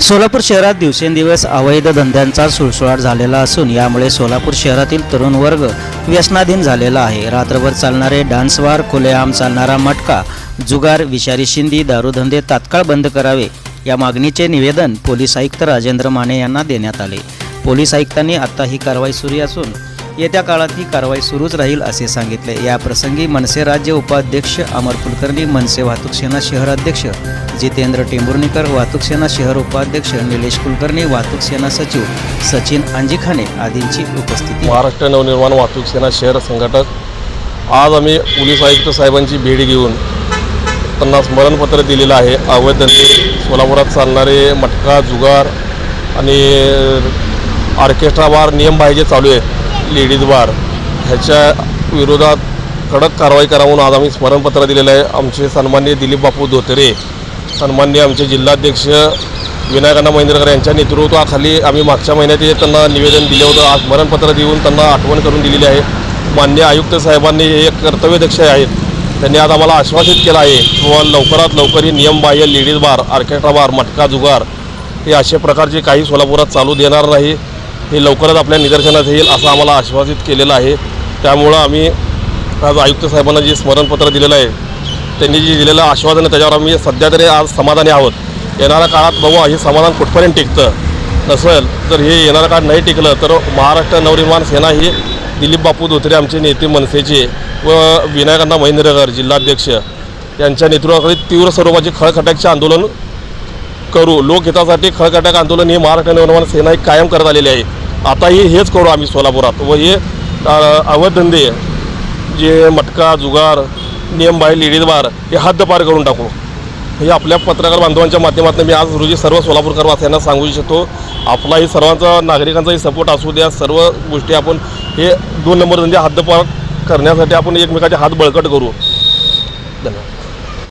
सोलापूर शहरात दिवसेंदिवस अवैध धंद्यांचा सुळसुळाट झालेला असून यामुळे सोलापूर शहरातील तरुण वर्ग व्यसनाधीन झालेला आहे. रात्रभर चालणारे डान्सवार खुलेआम चालणारा मटका जुगार विषारी शिंदी दारूधंदे तात्काळ बंद करावे या मागणीचे निवेदन पोलीस आयुक्त राजेंद्र माने यांना देण्यात आले. पोलीस आयुक्तांनी आता ही कारवाई सुरू असून येत्या काळात ही कारवाई सुरूच राहील असे सांगितले. याप्रसंगी मनसे राज्य उपाध्यक्ष अमर कुलकर्णी मनसे वाहतूक सेना शहर अध्यक्ष जितेंद्र टेंभुर्णीकर वाहतूक सेना शहर उपाध्यक्ष निलेश कुलकर्णी वाहतूक सेना सचिव सचिन अंजिखाने आदींची उपस्थिती. महाराष्ट्र नवनिर्माण वाहतूक सेना शहर संघटक. आज आम्ही पोलीस आयुक्त साहेबांची भेट घेऊन त्यांना स्मरणपत्र दिलेलं आहे. अवैध सोलापुरात चालणारे मटका जुगार आणि ऑर्केस्ट्रा बार नियम जे चालू आहेत लेडीज बार ह्याच्या विरोधात कडक कारवाई करा म्हणून आज आम्ही स्मरणपत्र दिलेलं आहे. आमचे सन्मान्य दिलीप बापू धोतरे सन्मान्य आमचे जिल्हाध्यक्ष विनायकांना महेंद्रकर यांच्या नेतृत्वाखाली आम्ही मागच्या महिन्यात हे त्यांना निवेदन दिले होतं. आज स्मरणपत्र देऊन त्यांना आठवण करून दिलेली आहे. मान्य आयुक्त साहेबांनी हे एक कर्तव्यदक्ष आहेत. त्यांनी आज आम्हाला आश्वासित केलं आहे. किंवा लवकरात लवकर ही नियमबाह्य लेडीज बार आर्केस्ट्रा बार मटका जुगार हे अशा प्रकारचे काही सोलापुरात चालू देणार नाही. हे लवकरच आपल्या निदर्शनात येईल असं आम्हाला आश्वासित केलेलं आहे. त्यामुळं आम्ही आज आयुक्त साहेबांना जे स्मरणपत्र दिलेलं आहे त्यांनी जे दिलेलं आश्वासन आहे त्याच्यावर आम्ही सध्या तरी आज समाधानी आहोत. येणाऱ्या काळात बघू हे समाधान कुठपर्यंत टिकतं? नसेल तर हे येणाऱ्या काळात नाही टिकलं तर महाराष्ट्र नवनिर्माण सेना ही दिलीप बापू धोत्रे आमचे नेते मनसेचे व विनायकांना महेंद्रकर जिल्हाध्यक्ष यांच्या नेतृत्वाखाली तीव्र स्वरूपाचे खळखटाकचे आंदोलन करू. लोकहितासाठी खळकटक आंदोलन हे महाराष्ट्र नवनिर्माण सेना ही कायम करत आलेली आहे. आताही हेच करू आम्ही सोलापुरात. व हे अवधंदे धंदे जे मटका जुगार नियमबाह्य लेडीज बार हे हद्दपार करून टाकू. हे आपल्या पत्रकार बांधवांच्या माध्यमातून मी आज रोजी सर्व सोलापूरकर वासियांना सांगू इच्छितो. आपलाही सर्वांचा नागरिकांचाही सपोर्ट असू द्या. सर्व गोष्टी आपण हे दोन नंबर म्हणजे धंदे हद्दपार करण्यासाठी आपण एकमेकाचे हात बळकट करू. धन्यवाद.